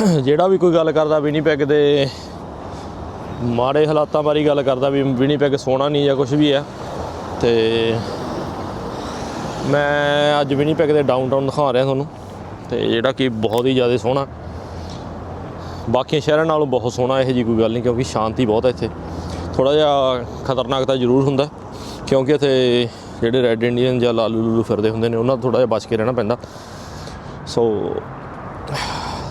ਜਿਹੜਾ ਵੀ ਕੋਈ ਗੱਲ ਕਰਦਾ, ਵਿਨੀਪੈਗ ਦੇ ਮਾੜੇ ਹਾਲਾਤਾਂ ਬਾਰੇ ਗੱਲ ਕਰਦਾ ਵੀ ਵਿਨੀਪੈਗ ਸੋਹਣਾ ਨਹੀਂ ਜਾਂ ਕੁਝ ਵੀ ਹੈ ਤੇ ਮੈਂ ਅੱਜ ਵਿਨੀਪੈਗ ਦੇ ਡਾਊਨਟਾਊਨ ਦਿਖਾ ਰਿਹਾ ਤੁਹਾਨੂੰ। ਤੇ ਜਿਹੜਾ ਕਿ ਬਹੁਤ ਹੀ ਜ਼ਿਆਦਾ ਸੋਹਣਾ। ਬਾਕੀ ਸ਼ਹਿਰਾਂ ਨਾਲੋਂ ਬਹੁਤ ਸੋਹਣਾ ਇਹੋ ਜੀ ਕੋਈ ਗੱਲ ਨਹੀਂ, ਕਿਉਂਕਿ ਸ਼ਾਂਤੀ ਬਹੁਤ ਹੈ ਇੱਥੇ। ਥੋੜਾ ਜਿਹਾ ਖਤਰਨਾਕ ਤਾਂ ਜ਼ਰੂਰ ਹੁੰਦਾ, ਕਿਉਂਕਿ ਇੱਥੇ ਜਿਹੜੇ ਰੈੱਡ ਇੰਡੀਅਨ ਜਾਂ ਲਾਲੂ ਲੂਲੂ ਫਿਰਦੇ ਹੁੰਦੇ ਨੇ, ਉਹਨਾਂ ਤੋਂ ਥੋੜਾ ਜਿਹਾ ਬਚ ਕੇ ਰਹਿਣਾ ਪੈਂਦਾ। ਸੋ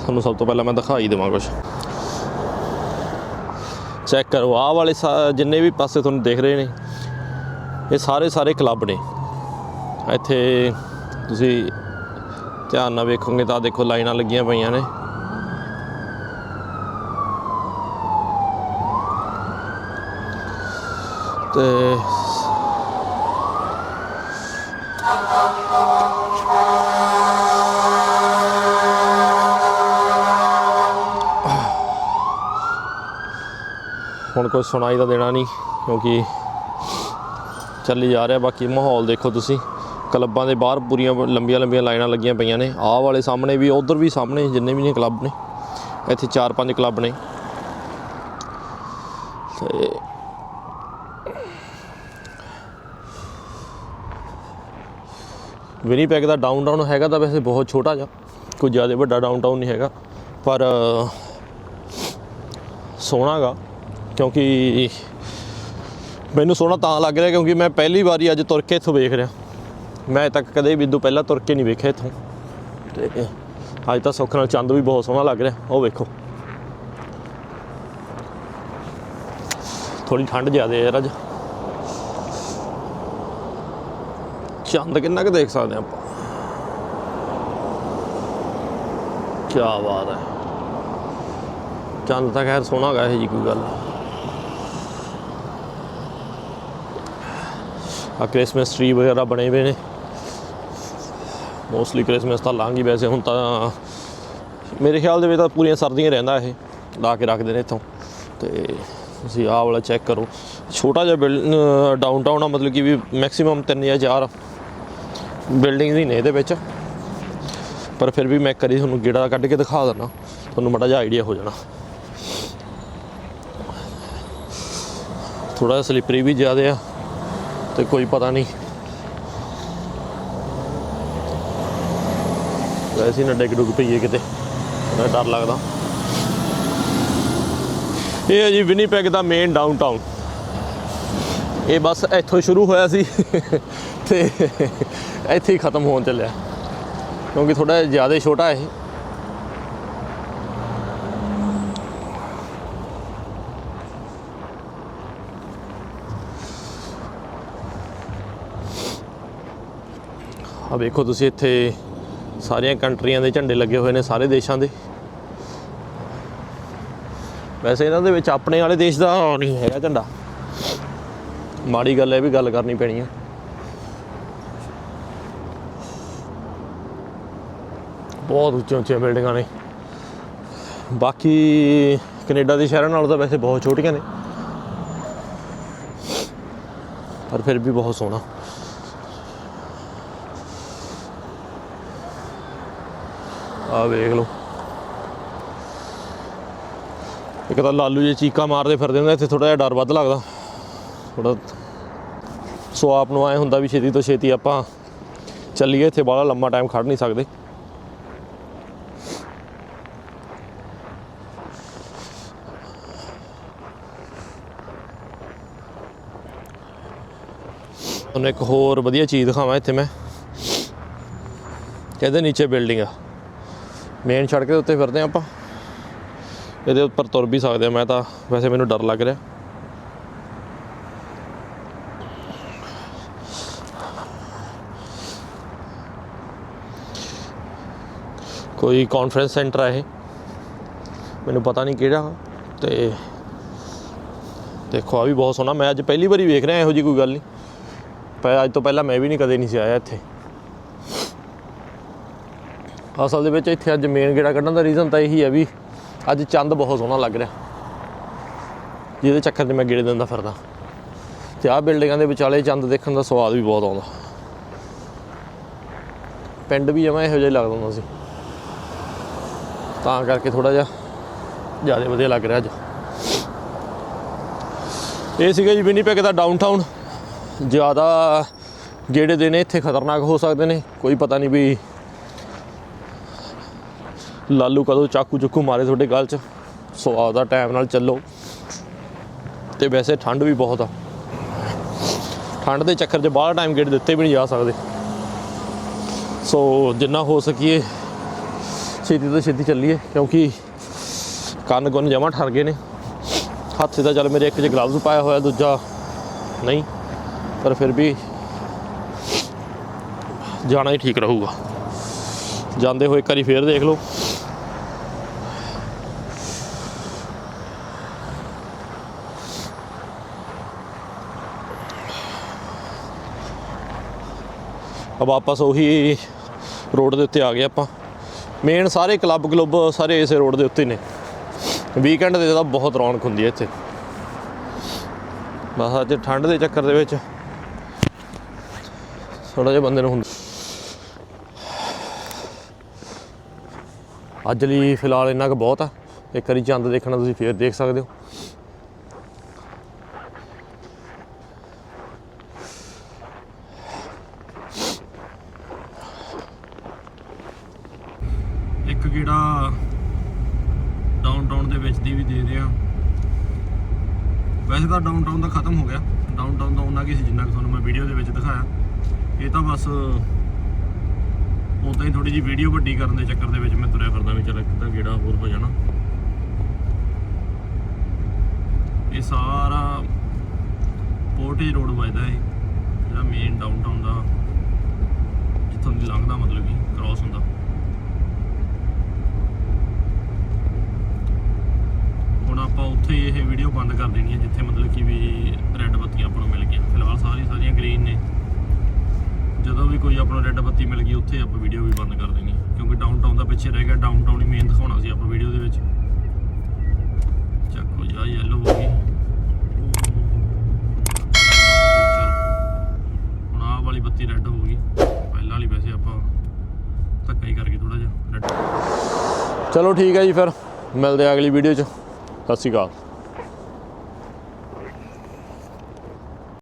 ਤੁਹਾਨੂੰ ਸਭ ਤੋਂ ਪਹਿਲਾਂ ਮੈਂ ਦਿਖਾਈ ਦੇਵਾਂ ਕੁਝ ਚੈੱਕ ਕਰੋ, ਆਹ ਵਾਲੇ ਜਿੰਨੇ ਵੀ ਪਾਸੇ ਤੁਹਾਨੂੰ ਦੇਖ ਰਹੇ ਨੇ, ਇਹ ਸਾਰੇ ਸਾਰੇ ਕਲੱਬ ਨੇ। ਇੱਥੇ ਤੁਸੀਂ ਧਿਆਨ ਨਾਲ ਵੇਖੋਗੇ ਤਾਂ ਦੇਖੋ ਲਾਈਨਾਂ ਲੱਗੀਆਂ ਪਈਆਂ ਨੇ। ਤੇ ਹੁਣ ਕੋਈ ਸੁਣਾਈ ਤਾਂ ਦੇਣਾ ਨਹੀਂ, ਕਿਉਂਕਿ ਚੱਲੀ ਜਾ ਰਿਹਾ, ਬਾਕੀ ਮਾਹੌਲ ਦੇਖੋ ਤੁਸੀਂ। ਕਲੱਬਾਂ ਦੇ ਬਾਹਰ ਪੂਰੀਆਂ ਲੰਬੀਆਂ ਲੰਬੀਆਂ ਲਾਈਨਾਂ ਲੱਗੀਆਂ ਪਈਆਂ ਨੇ। ਆਹ ਵਾਲੇ ਸਾਹਮਣੇ ਵੀ, ਉਧਰ ਵੀ ਸਾਹਮਣੇ, ਜਿੰਨੇ ਵੀ ਨੇ ਕਲੱਬ ਨੇ। ਇੱਥੇ 4-5 ਕਲੱਬ ਨੇ। ਤੇ ਵਿਨੀਪੈਗ ਦਾ ਡਾਊਨਟਾਊਨ ਹੈਗਾ ਤਾਂ ਵੈਸੇ ਬਹੁਤ ਛੋਟਾ ਜਿਹਾ। ਕੋਈ ਜ਼ਿਆਦਾ ਵੱਡਾ ਡਾਊਨਟਾਊਨ ਨਹੀਂ ਹੈਗਾ। ਪਰ ਸੋਹਣਾਗਾ ਕਿਉਂਕਿ ਮੈਨੂੰ ਸੋਹਣਾ ਤਾਂ ਲੱਗ ਰਿਹਾ ਕਿਉਂਕਿ ਮੈਂ ਪਹਿਲੀ ਵਾਰੀ ਅੱਜ ਤੁਰ ਕੇ ਇੱਥੋਂ ਵੇਖ ਰਿਹਾ। ਮੈਂ ਤੱਕ ਕਦੇ ਵੀ ਇਦੋਂ ਪਹਿਲਾਂ ਤੁਰ ਕੇ ਨਹੀਂ ਵੇਖਿਆ ਇੱਥੋਂ। ਤੇ ਅੱਜ ਤਾਂ ਸੁੱਖ ਨਾਲ ਚੰਦ ਵੀ ਬਹੁਤ ਸੋਹਣਾ ਲੱਗ ਰਿਹਾ। ਉਹ ਵੇਖੋ। ਥੋੜੀ ਠੰਡ ਜ਼ਿਆਦਾ ਹੈ ਯਾਰ ਅੱਜ। ਚੰਦ ਕਿੰਨਾ ਕੁ ਦੇਖ ਸਕਦੇ ਹਾਂ ਆਪਾਂ। ਕੀ ਬਾਤ ਹੈ। ਚੰਦ ਤਾਂ ਖੈਰ ਸੋਹਣਾ ਗਾ ਇਹ ਜੀ ਕੋਈ ਗੱਲ। ਆ ਕ੍ਰਿਸਮਸ ਟ੍ਰੀ ਵਗੈਰਾ ਬਣੇ ਹੋਏ ਨੇ। ਮੋਸਟਲੀ ਕ੍ਰਿਸਮਸ ਤਾਂ ਲੰਘ ਵੈਸੇ ਹੁਣ ਤਾਂ ਮੇਰੇ ਖਿਆਲ ਦੇ ਵਿੱਚ ਤਾਂ ਪੂਰੀਆਂ ਸਰਦੀਆਂ ਰਹਿੰਦਾ ਇਹ, ਲਾ ਕੇ ਰੱਖਦੇ ਨੇ ਇੱਥੋਂ। ਤੇ ਤੁਸੀਂ ਆਹ ਵਾਲਾ ਚੈੱਕ ਕਰੋ। ਛੋਟਾ ਜਿਹਾ ਡਾਊਨਟਾਊਨ ਆ, ਮਤਲਬ ਕਿ ਵੀ ਮੈਕਸਿਮਮ 3 ਜਾਂ 4 ਬਿਲਡਿੰਗਸ ਹੀ ਨੇ ਇਹਦੇ ਵਿੱਚ। ਪਰ ਫਿਰ ਵੀ ਮੈਂ ਕਰੀ ਤੁਹਾਨੂੰ ਗੇੜਾ ਕੱਢ ਕੇ ਦਿਖਾ ਦਿੰਦਾ। ਤੁਹਾਨੂੰ ਮਾੜਾ ਜਿਹਾ ਆਈਡੀਆ ਹੋ ਜਾਣਾ। ਥੋੜਾ ਸਲਿਪਰੀ ਵੀ ਜ਼ਿਆਦਾ ਆ। ਤੇ ਕੋਈ ਪਤਾ ਨਹੀਂ। ਵੈਸੇ ਨਾ ਡਿੱਗ ਡੁੱਗ ਪਈਏ ਕਿਤੇ। ਡਰ ਲੱਗਦਾ। ਇਹ ਹੈ ਜੀ ਵਿਨੀਪੈਗ ਦਾ ਮੇਨ ਡਾਊਨਟਾਊਨ ਇਹ ਬਸ ਇੱਥੋਂ ਸ਼ੁਰੂ ਹੋਇਆ ਸੀ। ਤੇ ਇੱਥੇ ਹੀ ਖਤਮ ਹੋਣ ਚੱਲਿਆ। ਕਿਉਂਕਿ ਥੋੜਾ ਜ਼ਿਆਦਾ ਛੋਟਾ ਇਹ। ਆ ਵੇਖੋ ਤੁਸੀਂ ਇੱਥੇ ਸਾਰੀਆਂ ਕੰਟਰੀਆਂ ਦੇ ਝੰਡੇ ਲੱਗੇ ਹੋਏ ਨੇ ਸਾਰੇ ਦੇਸ਼ਾਂ ਦੇ। ਵੈਸੇ ਇਹਨਾਂ ਦੇ ਵਿੱਚ ਆਪਣੇ ਵਾਲੇ ਦੇਸ਼ ਦਾ ਨਹੀਂ ਹੈਗਾ ਝੰਡਾ। ਮਾੜੀ ਗੱਲ ਹੈ ਵੀ ਗੱਲ ਕਰਨੀ ਪੈਣੀ ਹੈ। ਬਹੁਤ ਉੱਚੀਆਂ ਉੱਚੀਆਂ ਬਿਲਡਿੰਗਾਂ ਨੇ। ਬਾਕੀ ਕੈਨੇਡਾ ਦੇ ਸ਼ਹਿਰਾਂ ਨਾਲੋਂ ਤਾਂ ਵੈਸੇ ਬਹੁਤ ਛੋਟੀਆਂ ਨੇ। ਪਰ ਫਿਰ ਵੀ ਬਹੁਤ ਸੋਹਣਾ। ਆ ਵੇਖ ਲਓ। ਇੱਕ ਤਾਂ ਲਾਲੂ ਜੇ ਚੀਕਾ ਮਾਰਦੇ ਫਿਰਦੇ ਹੁੰਦੇ ਇੱਥੇ ਥੋੜਾ ਜਿਹਾ ਡਰ ਵੱਧ ਲੱਗਦਾ। ਥੋੜਾ ਸੋ ਆਪ ਨੂੰ ਐ ਹੁੰਦਾ ਵੀ ਛੇਤੀ ਤੋਂ ਛੇਤੀ ਆਪਾਂ ਚੱਲੀਏ, ਇੱਥੇ ਬਾਹਲਾ ਲੰਮਾ ਟਾਈਮ ਖੜ ਨਹੀਂ ਸਕਦੇ। ਤੁਹਾਨੂੰ ਇੱਕ ਹੋਰ ਵਧੀਆ ਚੀਜ਼ ਦਿਖਾਵਾਂ ਇੱਥੇ ਮੈਂ। ਕਹਿੰਦੇ ਨੀਚੇ ਬਿਲਡਿੰਗ ਆ। ਮੇਨ ਸੜਕ ਦੇ ਉੱਤੇ ਫਿਰਦੇ ਹਾਂ ਆਪਾਂ। ਇਹਦੇ ਉੱਪਰ ਤੁਰ ਵੀ ਸਕਦੇ ਆ ਮੈਂ ਤਾਂ ਵੈਸੇ ਮੈਨੂੰ ਡਰ ਲੱਗ ਰਿਹਾ। ਕੋਈ ਕਾਨਫਰੰਸ ਸੈਂਟਰ ਆ ਇਹ। ਮੈਨੂੰ ਪਤਾ ਨਹੀਂ ਕਿਹੜਾ, ਤੇ ਦੇਖੋ, ਆ ਵੀ ਬਹੁਤ ਸੋਹਣਾ। ਮੈਂ ਅੱਜ ਪਹਿਲੀ ਵਾਰੀ ਵੇਖ ਰਿਹਾ, ਇਹੋ ਜੀ ਕੋਈ ਗੱਲ ਨਹੀਂ। ਪਰ ਅੱਜ ਤੋਂ ਪਹਿਲਾਂ ਮੈਂ ਵੀ ਨਹੀਂ, ਕਦੇ ਨਹੀਂ ਸੀ ਆਇਆ ਇੱਥੇ। ਅਸਲ ਦੇ ਵਿੱਚ ਇੱਥੇ ਅੱਜ ਮੇਨ ਗੇੜਾ ਕੱਢਣ ਦਾ ਰੀਜ਼ਨ ਤਾਂ ਇਹੀ ਹੈ ਵੀ ਅੱਜ ਚੰਦ ਬਹੁਤ ਸੋਹਣਾ ਲੱਗ ਰਿਹਾ। ਜਿਹਦੇ ਚੱਕਰ 'ਚ ਮੈਂ ਗੇੜੇ ਦਿੰਦਾ ਫਿਰਦਾ। ਤੇ ਆਹ ਬਿਲਡਿੰਗਾਂ ਦੇ ਵਿਚਾਲੇ ਚੰਦ ਦੇਖਣ ਦਾ ਸਵਾਦ ਵੀ ਬਹੁਤ ਆਉਂਦਾ। ਪਿੰਡ ਵੀ ਜਮਾ ਇਹੋ ਜਿਹਾ ਲੱਗਦਾ ਹੁੰਦਾ ਸੀ। ਤਾਂ ਕਰਕੇ ਥੋੜਾ ਜਿਹਾ ਜ਼ਿਆਦਾ ਵਧੀਆ ਲੱਗ ਰਿਹਾ ਅੱਜ। ਇਹ ਸੀਗਾ ਜੀ ਵਿਨੀਪੈਗ ਦਾ ਡਾਊਨਟਾਊਨ ਜ਼ਿਆਦਾ ਜਿਹੜੇ ਨੇ ਇੱਥੇ ਖਤਰਨਾਕ ਹੋ ਸਕਦੇ ਨੇ। ਕੋਈ ਪਤਾ ਨਹੀਂ ਵੀ ਲਾਲੂ ਕਦੋਂ ਚਾਕੂ ਚੁੱਕੂ ਮਾਰੇ ਤੁਹਾਡੇ ਗਲ 'ਚ? ਸੋ ਆਪਦਾ ਟਾਈਮ ਨਾਲ ਚੱਲੋ। ਤੇ ਵੈਸੇ ਠੰਡ ਵੀ ਬਹੁਤ ਆ। ਠੰਡ ਦੇ ਚੱਕਰ 'ਚ ਬਾਹਰ ਟਾਈਮ ਗੇਟ ਦਿੱਤੇ ਵੀ ਨਹੀਂ ਜਾ ਸਕਦੇ। ਸੋ ਜਿੰਨਾ ਹੋ ਸਕੀਏ, ਛੇਤੀ ਤੋਂ ਛੇਤੀ ਚੱਲੀਏ, ਕਿਉਂਕਿ ਕੰਨ ਗੁੰਨ ਜਮਾ ਠਰ ਗਏ ਨੇ। ਹੱਥ 'ਚ ਤਾਂ ਚੱਲ ਮੇਰੇ ਇੱਕ 'ਚ ਗਲਵਜ਼ ਪਾਇਆ ਹੋਇਆ, ਦੂਜਾ ਨਹੀਂ। ਪਰ ਫਿਰ ਵੀ ਜਾਣਾ ਹੀ ਠੀਕ ਰਹੂਗਾ। ਜਾਂਦੇ ਹੋਏ ਇੱਕ ਵਾਰੀ ਫੇਰ ਦੇਖ ਲਓ। ਅਬ ਵਾਪਸ ਉਹੀ ਰੋਡ ਦੇ ਉੱਤੇ ਆ ਗਏ ਆਪਾਂ। ਮੇਨ ਸਾਰੇ ਕਲੱਬ ਕਲੱਬ ਸਾਰੇ ਇਸੇ ਰੋਡ ਦੇ ਉੱਤੇ ਨੇ। ਵੀਕਐਂਡ ਦੇ ਤਾਂ ਬਹੁਤ ਰੌਣਕ ਹੁੰਦੀ ਹੈ ਇੱਥੇ। ਬਸ ਅੱਜ ਠੰਡ ਦੇ ਚੱਕਰ ਦੇ ਵਿੱਚ ਥੋੜਾ ਜਿਹਾ ਬੰਦੇ ਨੂੰ ਹੁੰਦਾ। ਅੱਜ ਲਈ ਫਿਲਹਾਲ ਇੰਨਾ ਕੁ ਬਹੁਤ ਆ। ਇੱਕ ਵਾਰੀ ਚੰਦ ਦੇਖਣਾ ਤੁਸੀਂ ਫੇਰ ਦੇਖ ਸਕਦੇ ਹੋ। ਇੱਕ ਗੇੜਾ ਡਾਊਨਟਾਊਨ ਦੇ ਵਿੱਚ ਦੀ ਵੀ ਦੇ ਰਿਹਾ। ਵੈਸੇ ਤਾਂ ਡਾਊਨਟਾਊਨ ਦਾ ਖਤਮ ਹੋ ਗਿਆ। ਡਾਊਨਟਾਊਨ ਦਾ ਉਹਨਾਂ ਕੀ ਸੀ ਜਿੰਨਾ ਕਿ ਤੁਹਾਨੂੰ ਮੈਂ ਵੀਡੀਓ ਦੇ ਵਿੱਚ ਦਿਖਾਇਆ। ਇਹ ਤਾਂ ਬਸ ਉਦਾਂ ਹੀ ਥੋੜੀ ਜੀ ਵੀਡੀਓ ਵੱਡੀ ਕਰਨ ਦੇ ਚੱਕਰ ਦੇ ਵਿੱਚ ਮੈਂ ਤੁਰਿਆ ਫਿਰਦਾ ਵੀ ਚੱਲ ਇੱਕ ਤਾਂ ਗੇੜਾ ਹੋਰ ਹੋ ਜਾਣਾ। ਇਹ ਸਾਰਾ ਪੋਰਟੇਜ ਰੋਡ ਵੱਜਦਾ ਹੈ ਜਿਹੜਾ ਮੇਨ ਡਾਊਨਟਾਊਨ ਦਾ ਜਿੱਥੋਂ ਦੀ ਲੰਘਦਾ ਮਤਲਬ ਕਿ ਕ੍ਰਾਸ ਹੁੰਦਾ ਹੁਣ ਆਪਾਂ ਉੱਥੇ ਹੀ ਇਹ ਵੀਡੀਓ ਬੰਦ ਕਰ ਦੇਣੀ ਹੈ ਜਿੱਥੇ ਮਤਲਬ ਕਿ ਵੀ ਰੈੱਡ ਬੱਤੀਆਂ ਆਪਾਂ ਨੂੰ ਮਿਲ ਗਈਆਂ। ਫਿਲਹਾਲ ਸਾਰੀ ਸਾਰੀਆਂ ਗ੍ਰੀਨ ਨੇ। ਜਦੋਂ ਵੀ ਕੋਈ ਆਪਾਂ ਨੂੰ ਰੈੱਡ ਬੱਤੀ ਮਿਲ ਗਈ, ਉੱਥੇ ਆਪਾਂ ਵੀਡੀਓ ਵੀ ਬੰਦ ਕਰ ਦੇਣੀ ਹੈ ਕਿਉਂਕਿ ਡਾਊਨਟਾਊਨ ਦਾ ਪਿੱਛੇ ਰਹਿ ਗਿਆ ਡਾਊਨਟਾਊਨ ਹੀ ਮੇਨ ਦਿਖਾਉਣਾ ਸੀ ਆਪਾਂ ਵੀਡੀਓ ਦੇ ਵਿੱਚ। ਚੱਕੋ ਜਾ ਯੈਲੋ ਹੋ ਗਈ। ਹੁਣ ਆਹ ਵਾਲੀ ਬੱਤੀ ਰੈੱਡ ਹੋ ਗਈ। ਪਹਿਲਾਂ ਵਾਲੀ ਵੈਸੇ ਆਪਾਂ ਧੱਕਾ ਹੀ ਕਰਕੇ ਥੋੜਾ ਜਿਹਾ ਰੈੱਡ ਚਲੋ ਠੀਕ ਹੈ ਜੀ ਫਿਰ। ਮਿਲਦੇ ਆ ਅਗਲੀ ਵੀਡੀਓ 'ਚ। ਸਤਿ ਸ਼੍ਰੀ ਅਕਾਲ।